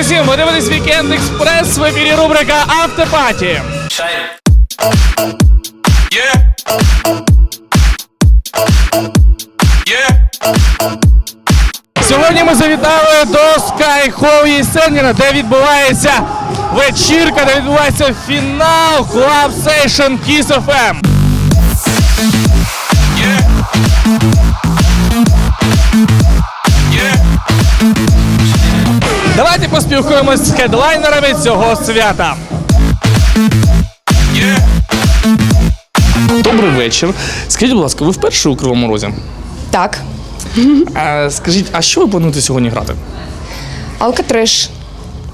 всім! Ви дивитесь Вікенд Експрес в ефірі рубрика Автопаті. Сьогодні ми завітали до Sky Hall Єсеніна, де відбувається вечірка, де відбувається фінал Club Session Kiss FM. Поспілкуємось з хедлайнерами цього свята. Добрий вечір. Скажіть, будь ласка, ви вперше у Кривому Розі? Так, А, скажіть, а що ви плануєте сьогодні грати? алкотрэш.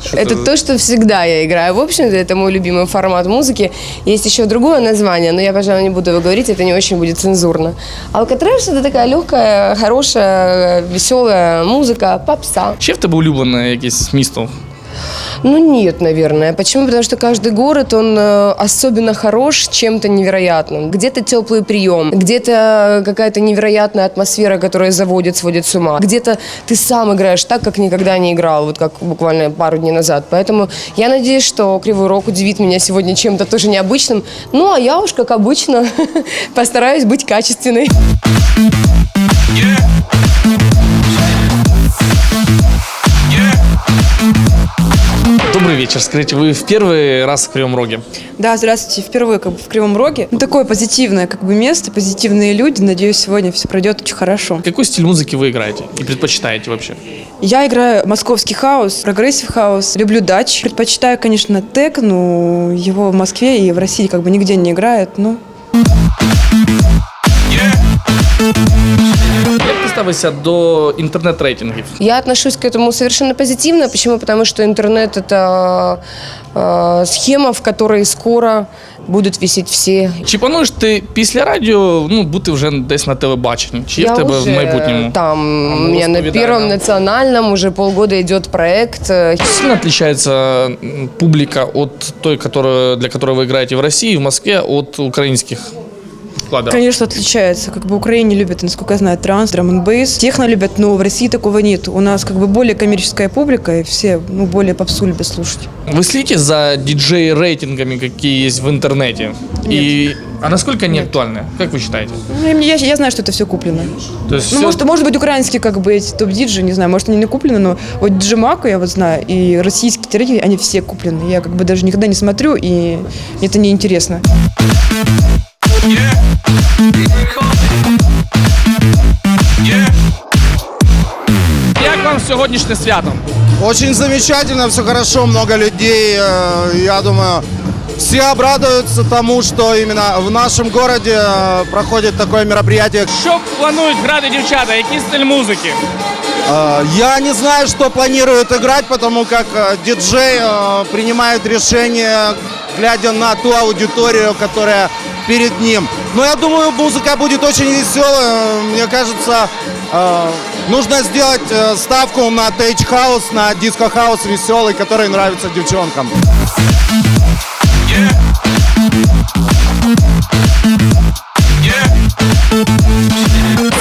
Что Это это? то, что всегда я играю. В общем-то, это мой любимый формат музыки. Есть еще другое название, но я, пожалуй, не буду его говорить, это не очень будет цензурно. Алкотрэш – это такая легкая, хорошая, веселая музыка, попса. Чи в тебе улюблене якесь місто? Ну, нет, наверное. Почему? Потому что каждый город, он э, особенно хорош чем-то невероятным. Где-то теплый прием, где-то какая-то невероятная атмосфера, которая заводит, сводит с ума. Где-то ты сам играешь так, как никогда не играл, вот как буквально пару дней назад. Поэтому я надеюсь, что Кривой Рог удивит меня сегодня чем-то тоже необычным. Ну, а я уж, как обычно, постараюсь быть качественной. Скажите, вы в первый раз в Кривом Роге? Да, здравствуйте. Впервые как бы в Кривом Роге. Ну, такое позитивное как бы место, позитивные люди. Надеюсь, сегодня все пройдет очень хорошо. Какой стиль музыки вы играете и предпочитаете вообще? Я играю московский хаос, прогрессив хаус. Люблю дач. Предпочитаю, конечно, тек, но его в Москве и в России как бы нигде не играют. Ну, ставишся до інтернет-рейтингів? Я отношусь к этому совершенно позитивно. Почему? Потому что интернет – это э, схема, в которой скоро будут висеть все Чи плануєш ти після радіо ну, бути вже десь на телебаченні? Чи є Я в тебе уже в майбутньому? Там А, у ну, меня на расповедай первом нам. национальном уже полгода идет проект. э, Сильно отличается м, публика от той, которая, для которой вы играете в России, в Москве, от украинских вкладов? конечно, отличается. Как бы Украине любят, насколько я знаю, транс, драм н бейс. Техно любят, но в России такого нет. У нас как бы более коммерческая публика, и все ну, более попсу любят слушать. Вы следите за диджей-рейтингами, какие есть в интернете? И... А насколько они актуальны? Как вы считаете? Ну, Я, я знаю, что это все куплено. То есть Ну, всё- может, может быть, украинские как бы эти топ-диджи, не знаю, может, они не куплены, но вот Джимаку я вот знаю, и российские треки, они все куплены. Я как бы даже никогда не смотрю, и это неинтересно. Yeah. Як вам сьогоднішнє свято? Очень замечательно, все хорошо, много людей. э, Я думаю, все обрадуются тому, что именно в нашем городе э, проходит такое мероприятие. Що планують грати дівчата? Який стиль музики? Э, Я не знаю, что планирует играть, потому как э, диджей э, принимает решение, глядя на ту аудиторию, которая перед ним. Но я думаю, музыка будет очень веселая. Мне кажется, э, нужно сделать э, ставку на тейдж-хаус, на диско-хаус веселый, который нравится девчонкам. Yeah. Yeah.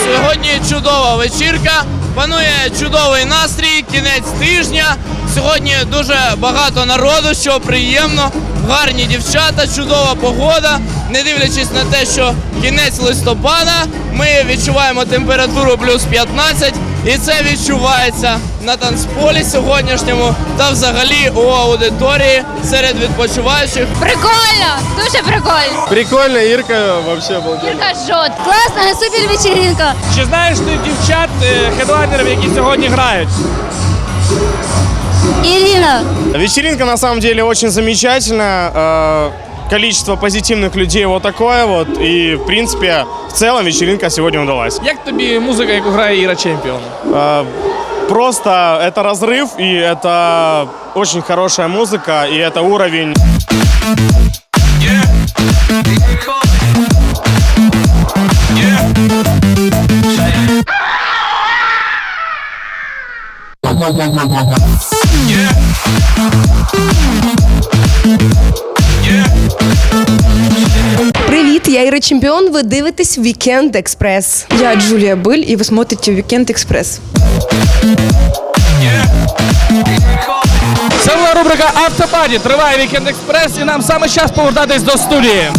Сьогодні чудова вечірка, панує чудовий настрій, кінець тижня. Сьогодні дуже багато народу, що приємно, гарні дівчата, чудова погода. Не дивлячись на те, що кінець листопада, ми відчуваємо температуру плюс 15, і це відчувається на танцполі сьогоднішньому та взагалі у аудиторії серед відпочиваючих. Прикольно, дуже прикольно. Прикольно, Ирка вообще был. Юрка жжет. Классная супер вечеринка. Чи знаєш ти дівчат е, хедлайнерів, які сьогодні грають? Ирина. Вечеринка на самом деле очень замечательная. э, Количество позитивных людей вот такое вот. И, в принципе, в целом вечеринка сегодня удалась. Як тобі музика, яку грає Іра Чемпіон? Э, Просто это разрыв, и это очень хорошая музыка, и это уровень. Yeah. Yeah. Yeah. Yeah. я Іра Чемпіон. Ви дивитесь Вікенд Експрес. Я Джулия Быль, и вы смотрите «Уикенд Экспресс». Yeah. рубрика Автобаді. Триває Вікенд Експрес і нам саме час повертатись до студії.